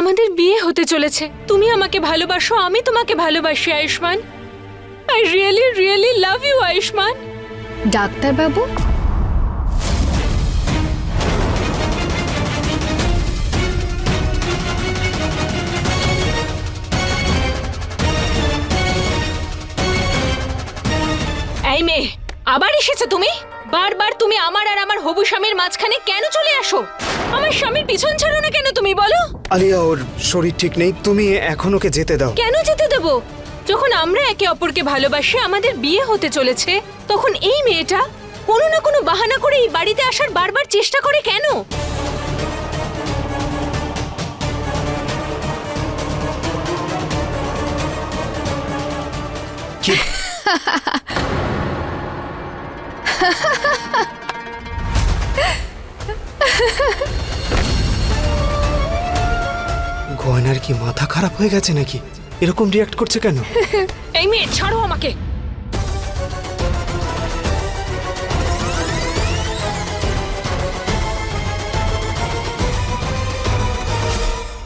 আমাদের বিয়ে হতে চলেছে। তুমি আমাকে ভালোবাসো আমি তোমাকে ভালোবাসি Ayushman. I really really love you Ayushman. ডাক্তারবাবু? এই মেয়ে আবার এসেছ তুমি? বারবার তুমি আমার আর আমার হবু স্বামীর মাঝখানে কেন চলে আসো? আমার স্বামীর পিছন ছাড়ো না কেন তুমি বলো? আলিয়া ওর শরীর ঠিক নেই। তুমি এখন ওকে যেতে দাও। কেন যেতে দেব? যখন আমরা একে অপরকে ভালোবাসি আমাদের বিয়ে হতে চলেছে তখন এই মেয়েটা কোনো না কোনো বাহানা করে এই বাড়িতে আসার বারবার চেষ্টা করে কেন? কি? গয়নার কি মাথা খারাপ হয়ে গেছে নাকি? এরকম রিয়াক্ট করছে কেন? এই মেয়ে ছাড়ো আমাকে।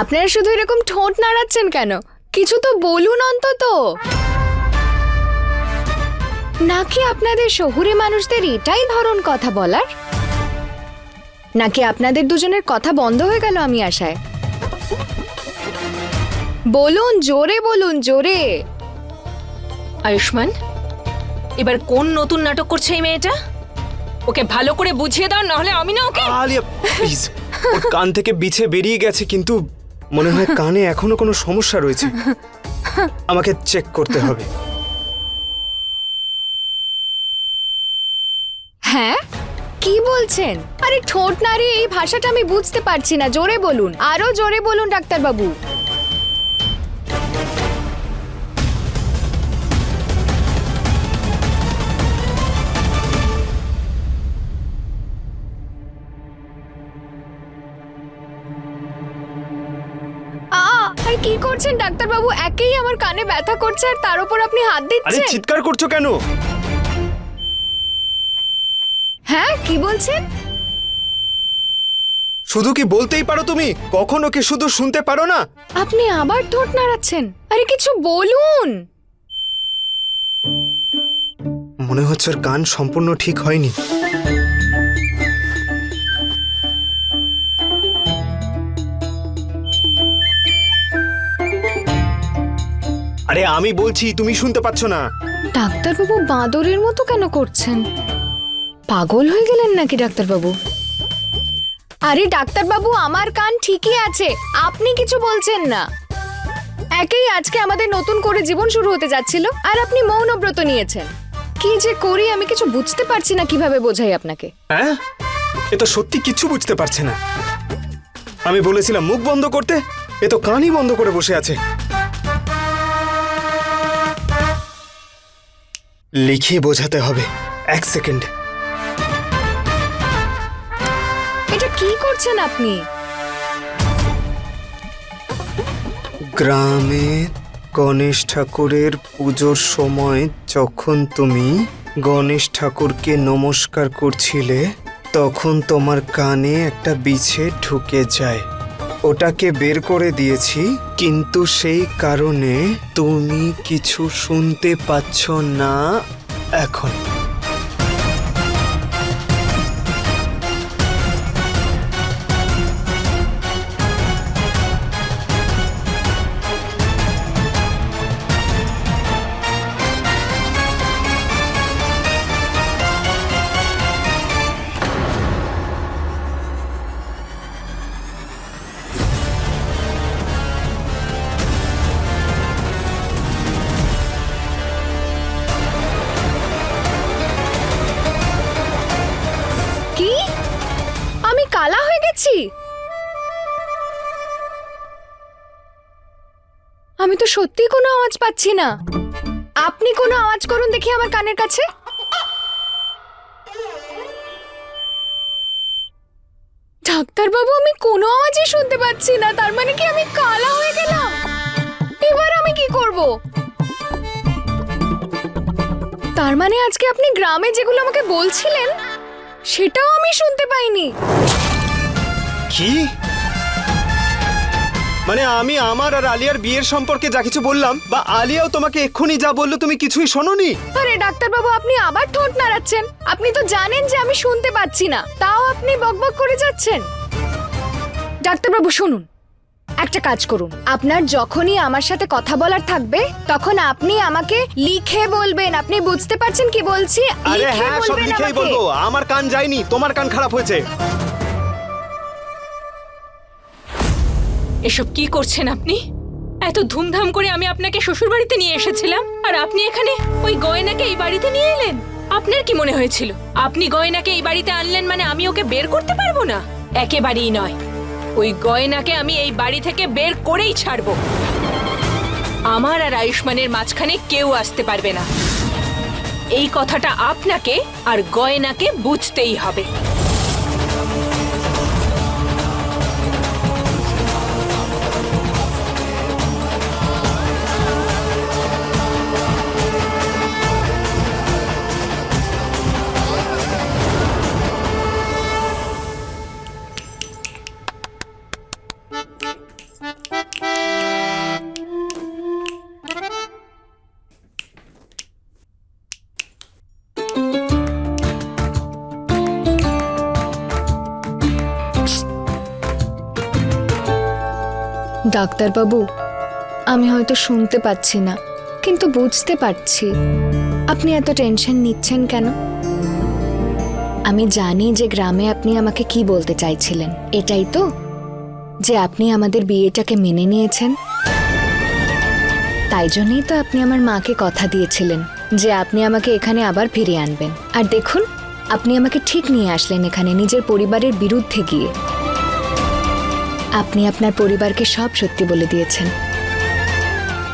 আপনারা শুধু এরকম ঠোঁট নাড়াচ্ছেন কেন? কিছু তো বলুন অন্তত। নাকি আপনাদের শহুরে মানুষদের এটাই ধরন কথা বলার? নাকি আপনাদের দুজনের কথা বন্ধ হয়ে গেল আমি আশায়? বলুন জোরে বলুন জোরে। আয়ুষ্মান এবার কোন নতুন নাটক করছে এই মেয়েটা? ওকে ভালো করে বুঝিয়ে দাও নাহলে আমি না ওকে। আলিয়া প্লিজ ওর কান থেকে বিছে বেরিয়ে গেছে কিন্তু মনে হয় কানে এখনও কোনো সমস্যা রয়েছে। আমাকে চেক করতে হবে হ্যাঁ কি বলছেন? আরে ঠোঁট নাড়িয়ে এই ভাষাটা আমি বুঝতে পারছি না জোরে বলুন। আরও জোরে বলুন ডাক্তারবাবু। আ, আরে কি করছেন ডাক্তারবাবু? একেই আমার কানে ব্যথা করছে আর তার উপর আপনি হাত আরে দিচ্ছেন? চিৎকার করছ কেন? কি বলছেন? শুধু কি বলতেই পারো তুমি? কখনো কি শুধু শুনতে পারো না? আপনি আবার ঠোঁট নাড়াচ্ছেন। আরে কিছু বলুন। মনে হচ্ছে ওর কান সম্পূর্ণ ঠিক হয়নি। আরে আমি বলছি তুমি শুনতে পাচ্ছ না। ডাক্তারবাবু বাঁদরের মতো কেন করছেন? পাগল হয়ে গেলেন নাকি ডাক্তারবাবু? আরে ডাক্তারবাবু, আমার কান ঠিকই আছে। আপনি কিছু বলছেন না। একেই আজকে আমাদের নতুন করে জীবন শুরু হতে যাচ্ছিল আর আপনি মৌনব্রত নিয়েছেন। কি যে করি, আমি কিছু বুঝতে পারছি না কীভাবে বোঝাই আপনাকে। হ্যাঁ? এ তো সত্যি কিছু বুঝতে পারছে না। আমি বলেছিলাম মুখ বন্ধ করতে, এ তো কানই বন্ধ করে বসে আছে। লিখিয়ে বোঝাতে হবে। এক সেকেন্ড। কি করছেন আপনি? গ্রামে গণেশ ঠাকুরের পুজোর সময় যখন তুমি গণেশ ঠাকুরকে নমস্কার করছিলে, তখন তোমার কানে একটা বিছে ঢুকে যায়। ওটাকে বের করে দিয়েছি, কিন্তু সেই কারণে তুমি কিছু শুনতে পাচ্ছ না এখন। আমি তো সত্যি কোনো আওয়াজ পাচ্ছি না। আপনি কোনো আওয়াজ করুন দেখি আমার কানের কাছে। ডাক্তারবাবু, আমি কোনো আওয়াজই শুনতে পাচ্ছি না। তার মানে কি আমি কালা হয়ে গেলাম? এবার আমি কি করব? তার মানে আজকে আপনি গ্রামে যেগুলো আমাকে বলছিলেন, সেটাও আমি শুনতে পাইনি। কি? মানে আমি আমার আর আলিয়ার বিয়ের সম্পর্কে যা কিছু বললাম বা আলিয়াও তোমাকে এক্ষুনি যা বলল তুমি কিছুই শোনোনি। আরে ডাক্তারবাবু আপনি আবার ঠোঁট নাড়াচ্ছেন। আপনি তো জানেন যে আমি শুনতে পাচ্ছি না। তাও আপনি বকবক করে যাচ্ছেন। ডাক্তারবাবু শুনুন। একটা কাজ করুন। আপনার যখনই আমার সাথে কথা বলার থাকবে তখন আপনি আমাকে লিখে বলবেন। আপনি বুঝতে পারছেন কি বলছি? আরে লিখে হ্যাঁ সব বলবেন লিখেই আমাকে। বলব। আমার কান যায়নি তোমার কান খারাপ হয়েছে। এসব কি করছেন আপনি? এত ধুমধাম করে আমি আপনাকে শ্বশুর বাড়িতে নিয়ে এসেছিলাম, আর আপনি এখানে ওই গয়নাকে এই বাড়িতে নিয়ে এলেন? আপনার কি মনে হয়েছিল? আপনি গয়নাকে এই বাড়িতে আনলেন মানে আমি ওকে বের করতে পারব না? একেবারেই নয়। ওই গয়নাকে আমি এই বাড়ি থেকে বের করেই ছাড়বো। আমার আর আয়ুষ্মানের মাঝখানে কেউ আসতে পারবে না। এই কথাটা আপনাকে আর গয়নাকে বুঝতেই হবে। ডাক্তারবাবু, আমি হয়তো শুনতে পাচ্ছি না, কিন্তু বুঝতে পারছি। আপনি এত টেনশন নিচ্ছেন কেন? আমি জানি যে গ্রামে আপনি আমাকে কি বলতে চাইছিলেন, এটাই তো। যে আপনি আমাদের বিয়েটাকে মেনে নিয়েছেন। তাই জন্যই তো আপনি আমার মাকে কথা দিয়েছিলেন, যে আপনি আমাকে এখানে আবার ফিরিয়ে আনবেন। আর দেখুন, আপনি আমাকে ঠিক নিয়ে আসলেন এখানে নিজের পরিবারের বিরুদ্ধে গিয়ে। আপনি আপনার পরিবারকে সব সত্যি বলে দিয়েছেন।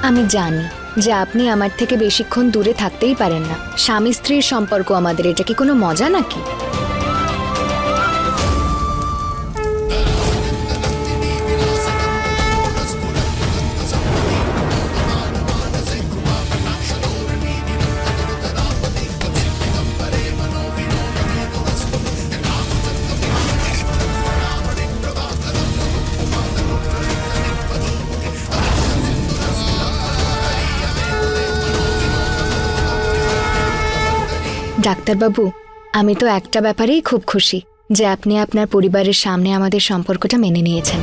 আমি জানি যে আপনি আমার থেকে বেশিক্ষণ দূরে থাকতেই পারেন না। স্বামী স্ত্রীর সম্পর্ক আমাদের, এটা কি কোনো মজা নাকি? ডাক্তারবাবু, আমি তো একটা ব্যাপারেই খুব খুশি যে আপনি আপনার পরিবারের সামনে আমাদের সম্পর্কটা মেনে নিয়েছেন।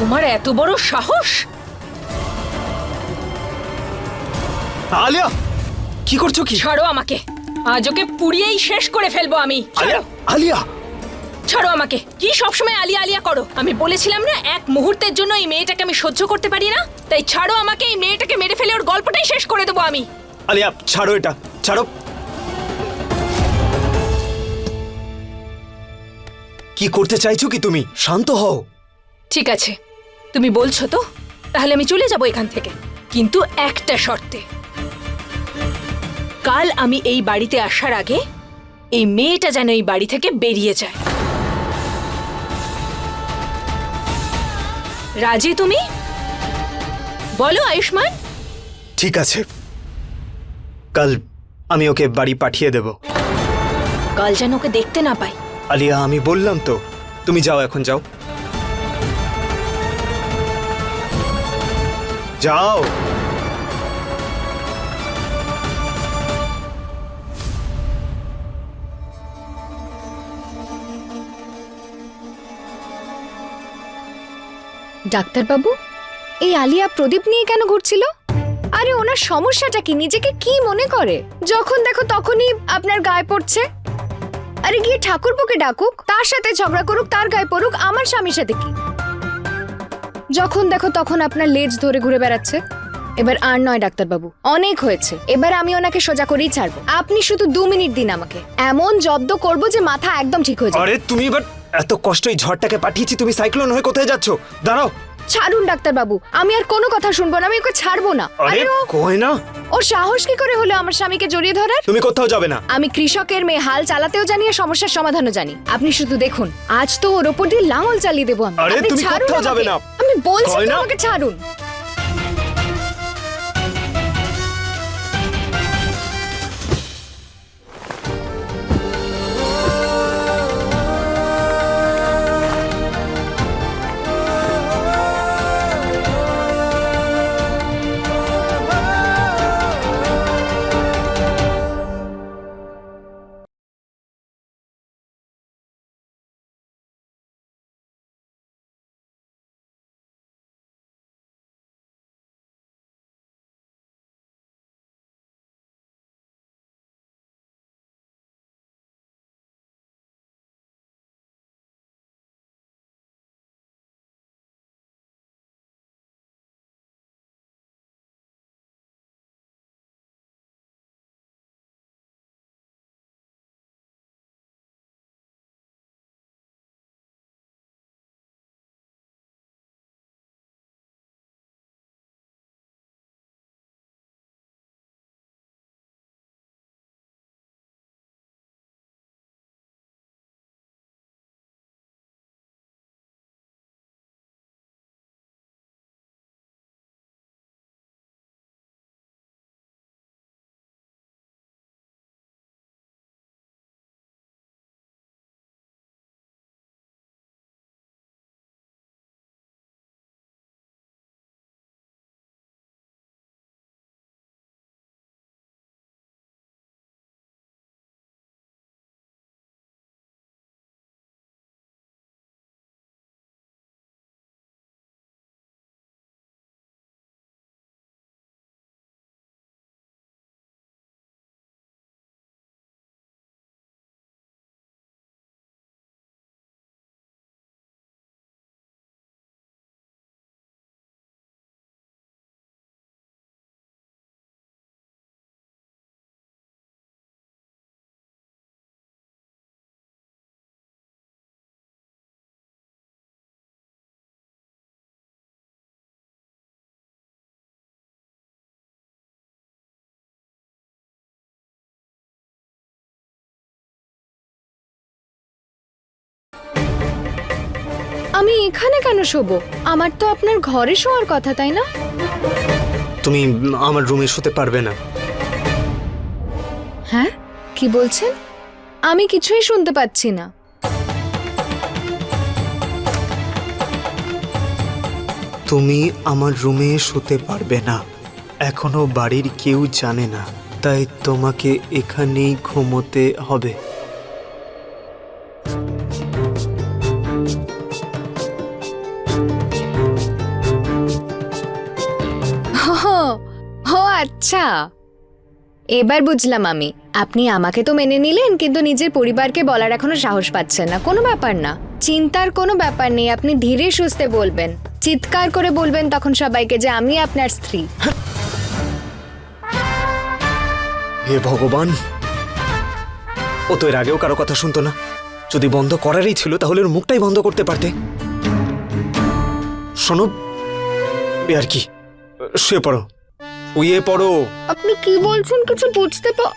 তোমার এত বড় সাহস? আলিয়া কি করছ কি? ছাড়ো আমাকে। আজ ওকে পুড়িয়েই শেষ করে ফেলব আমি। আলিয়া আলিয়া। ছাড়ো আমাকে। কি সবসময় আলিয়া আলিয়া করো? আমি বলেছিলাম না এক মুহূর্তের জন্য এই মেয়েটাকে আমি সহ্য করতে পারি না? তাই ছাড়ো আমাকে এই মেয়েটাকে মেরে ফেলে ওর গল্পটাই শেষ করে দেবো আমি। আলিয়া ছাড়ো এটা। ছাড়ো। কি করতে চাইছো কি তুমি? শান্ত হও। ঠিক আছে। তুমি বলছো তো? তাহলে আমি চলে যাব এখান থেকে। কিন্তু একটা শর্তে। কাল আমি এই বাড়িতে আসার আগে এই মেয়েটা যেন এই বাড়ি থেকে বেরিয়ে যায়। রাজি তুমি? বলো আয়ুষ্মান। ঠিক আছে। কাল আমি ওকে বাড়ি পাঠিয়ে দেব। কাল যেন ওকে দেখতে না পাই। আলিয়া আমি বললাম তো। তুমি যাও এখন যাও। যাও। ডাক্তারবাবু, এই আলিয়া প্রদীপ নিয়ে কেন ঘুরছিল? আরে ওনার সমস্যাটা কি? নিজেকে কি মনে করে? যখন দেখো তখনই আপনার গায়ে পড়ছে। আরে গিয়ে ঠাকুরপোকে ডাকুক, তার সাথে ঝগড়া করুক, তার গায়ে পড়ুক, আমার স্বামীর সাথে কি? যখন দেখো তখন আপনার লেজ ধরে ঘুরে বেড়াচ্ছে। এবার আর নয় ডাক্তারবাবু, অনেক হয়েছে। এবার আমি ওনাকে সোজা করেই ছাড়বো। আপনি শুধু দু মিনিট দিন আমাকে। এমন জব্দ করব যে মাথা একদম ঠিক হয়ে যাবে। আরে, তুমি এবার এত কষ্টই ঝড়টাকে পাঠিয়েছি, তুমি সাইক্লোন হয়ে কোথায় যাচ্ছ? দাঁড়াও। ছাড়ুন ডাক্তার বাবু আমি আর কোনো কথা শুনব না আমি ওকে ছাড়বো না। আরে ও- গয়না ওর সাহস কি করে হলো আমার স্বামীকে জড়িয়ে ধরার? তুমি কোথাও যাবে না। আমি কৃষকের মেয়ে হাল চালাতেও জানি আর সমস্যার সমাধানও জানি। আপনি শুধু দেখুন আজ তো ওর ওপর দিয়ে লাঙল চালিয়ে দেবো আমি। আরে, আপনি তুমি ছাড়ুন কোথাও যাবে আমাকে। না। আমি বলছি তো? আমাকে ছাড়ুন। আমি এখানে কেন শোবো? আমার তো আপনার ঘরে শোয়ার কথা তাই না? তুমি আমার রুমে শুতে পারবে না। হ্যাঁ? কি বলছেন? আমি কিছুই শুনতে পাচ্ছি না। তুমি আমার রুমে শুতে পারবে না। এখনও বাড়ির কেউ জানে না তাই তোমাকে এখানেই ঘুমোতে হবে। এবার বুঝলাম আমি। আপনি আমাকে তো মেনে নিলেন, কিন্তু নিজের পরিবারকে বলার এখনও সাহস পাচ্ছেন না। কোনো ব্যাপার না। চিন্তার কোনো ব্যাপার নেই, আপনি ধীরে সুস্থে বলবেন। চিৎকার করে বলবেন তখন সবাইকে যে আমি আপনার স্ত্রী। হে ভগবান! ও তো এর আগেও কারও কথা শুনতো না। যদি বন্ধ করারই ছিল, তাহলে ওর মুখটাই বন্ধ করতে পারতে। শোনো আর কি? শুয়ে পড়ো। শুয়ে পড়ো। কি বলছেন কিছু বুঝতে পা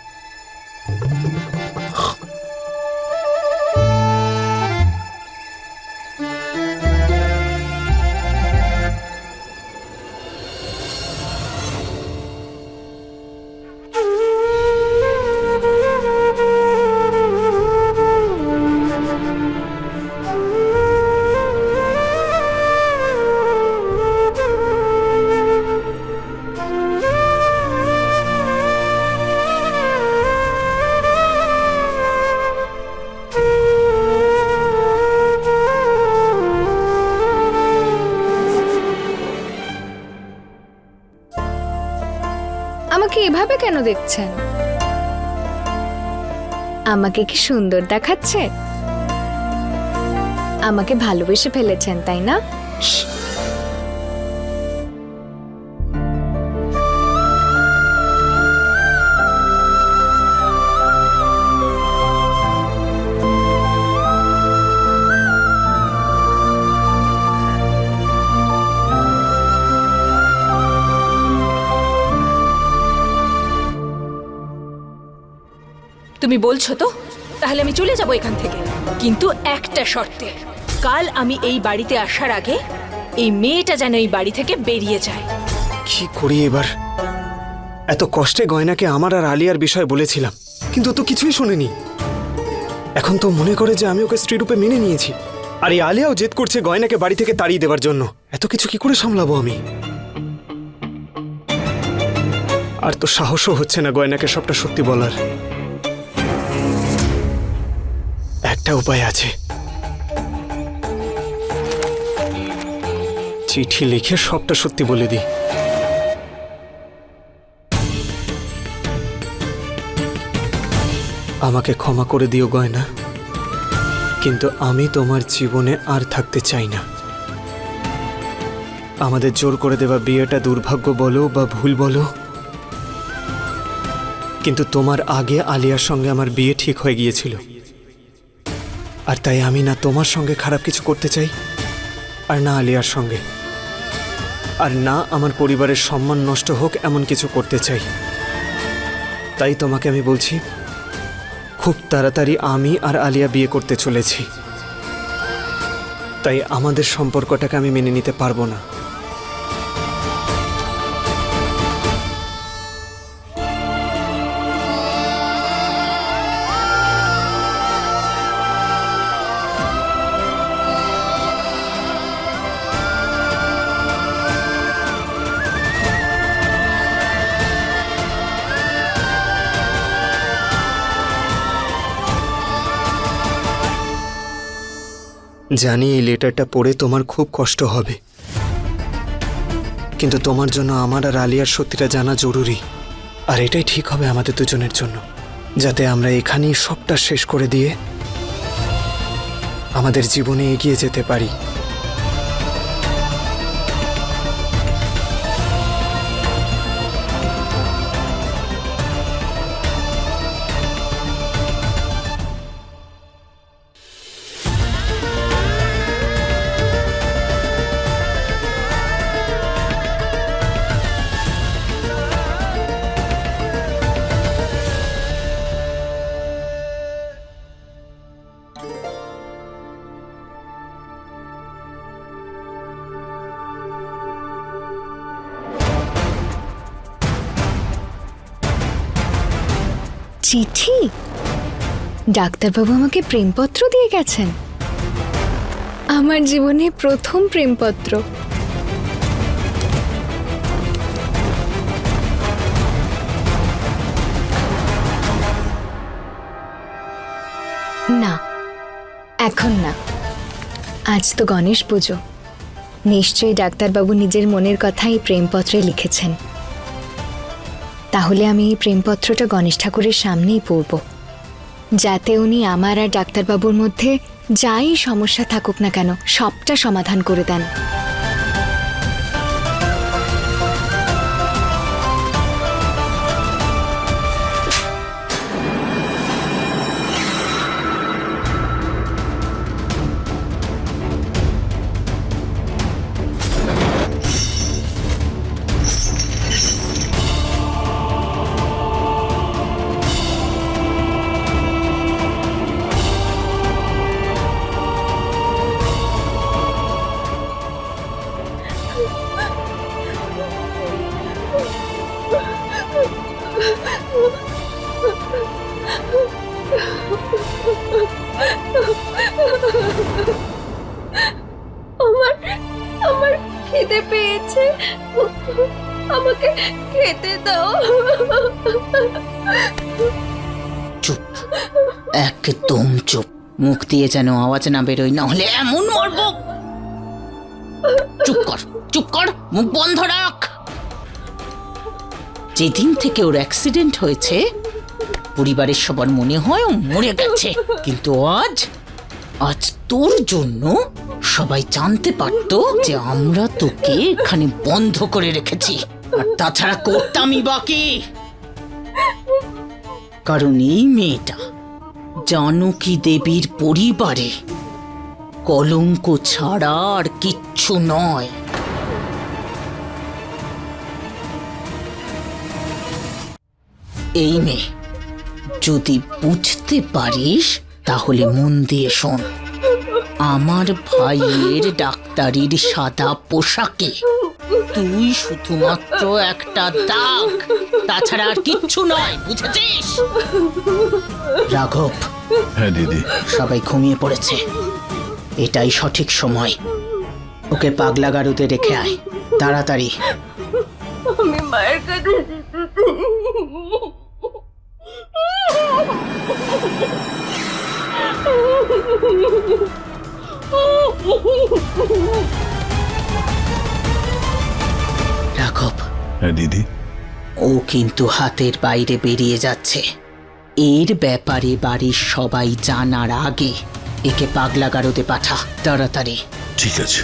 আমাকে এভাবে কেন দেখছেন? আমাকে কি সুন্দর দেখাচ্ছে? আমাকে ভালোবেসে ফেলেছেন তাই না? তুমি বলছো তো? তাহলে আমি চলে যাব এখান থেকে। কিন্তু একটা শর্তে, কাল আমি এই বাড়িতে আসার আগে এই মেয়েটা যেন এই বাড়ি থেকে বেরিয়ে যায়। কি করি এবার? এত কষ্টে গয়নাকে আমার আর আলিয়ার বিষয় বলেছিলাম, কিন্তু তো কিছুই শোনেনি। এখন তো মনে করে যে আমি ওকে স্ত্রীরূপে মেনে নিয়েছি, আর এই আলিয়াও জেদ করছে গয়নাকে বাড়ি থেকে তাড়িয়ে দেওয়ার জন্য। এত কিছু কি করে সামলাবো আমি? আর তো সাহসও হচ্ছে না গয়নাকে সবটা সত্যি বলার। একটা উপায় আছে। চিঠি লিখে সবটা সত্যি বলে দিই। আমাকে ক্ষমা করে দিও গয়না, কিন্তু আমি তোমার জীবনে আর থাকতে চাই না। আমাদের জোর করে দেওয়া বিয়েটা দুর্ভাগ্য বলো বা ভুল বলো, কিন্তু তোমার আগে আলিয়ার সঙ্গে আমার বিয়ে ঠিক হয়ে গিয়েছিল। আর তাই আমি না তোমার সঙ্গে খারাপ কিছু করতে চাই, আর না আলিয়ার সঙ্গে। আর না আমার পরিবারের সম্মান নষ্ট হোক এমন কিছু করতে চাই। তাই তোমাকে আমি বলছি, খুব তাড়াতাড়ি আমি আর আলিয়া বিয়ে করতে চলেছি। তাই আমাদের সম্পর্কটাকে আমি মেনে নিতে পারব না। জানি এই লেটারটা পড়ে তোমার খুব কষ্ট হবে। কিন্তু তোমার জন্য আমার আর আলিয়ার সত্যিটা জানা জরুরি। আর এটাই ঠিক হবে আমাদের দুজনের জন্য, যাতে আমরা এখানেই সবটা শেষ করে দিয়ে আমাদের জীবনে এগিয়ে যেতে পারি। চিঠি? ডাক্তারবাবু আমাকে প্রেমপত্র দিয়ে গেছেন। আমার জীবনে প্রথম প্রেমপত্র। না, এখন না। আজ তো গণেশ পুজো। নিশ্চয়ই ডাক্তারবাবু নিজের মনের কথাই প্রেমপত্রে লিখেছেন। তাহলে আমি এই প্রেমপত্রটা গণেশ ঠাকুরের সামনেই পড়ব। যাতে উনি আমার আর ডাক্তারবাবুর মধ্যে যাই সমস্যা থাকুক না কেন, সবটা সমাধান করে দেন। দাও। চুপ। একদম চুপ। মুখ দিয়ে যেন আওয়াজ না বেরোয় না হলে এমন মরব। চুপ কর চুপ কর, মুখ বন্ধ রাখ। যেদিন থেকে ওর অ্যাক্সিডেন্ট হয়েছে, পরিবারের সবার মনে হয় মরে গেছে। কিন্তু আজ আজ তোর জন্য সবাই জানতে পারতো যে আমরা তোকে এখানে বন্ধ করে রেখেছি। আর তাছাড়া করতামই বাকি? কারণ এই মেয়েটা জানকী দেবীর পরিবারে কলঙ্ক ছাড়া আর কিচ্ছু নয়। এই মেয়ে, যদি বুঝতে পারিস, তাহলে মন দিয়ে শোন। আমার ভাইয়ের ডাক্তারির সাদা পোশাকে তুই শুধুমাত্র একটা দাগ। তাছাড়া আর কিচ্ছু নয় বুঝেছিস? রাঘব হ্যাঁ দিদি। সবাই ঘুমিয়ে পড়েছে। এটাই সঠিক সময়। ওকে পাগলা গারুতে রেখে আয়। তাড়াতাড়ি। আমি মায়ের কাছে রাঘব হ্যাঁ দিদি। ও কিন্তু হাতের বাইরে বেরিয়ে যাচ্ছে। এর ব্যাপারে বাড়ির সবাই জানার আগে একে পাগলা গারদে পাঠা তাড়াতাড়ি। ঠিক আছে।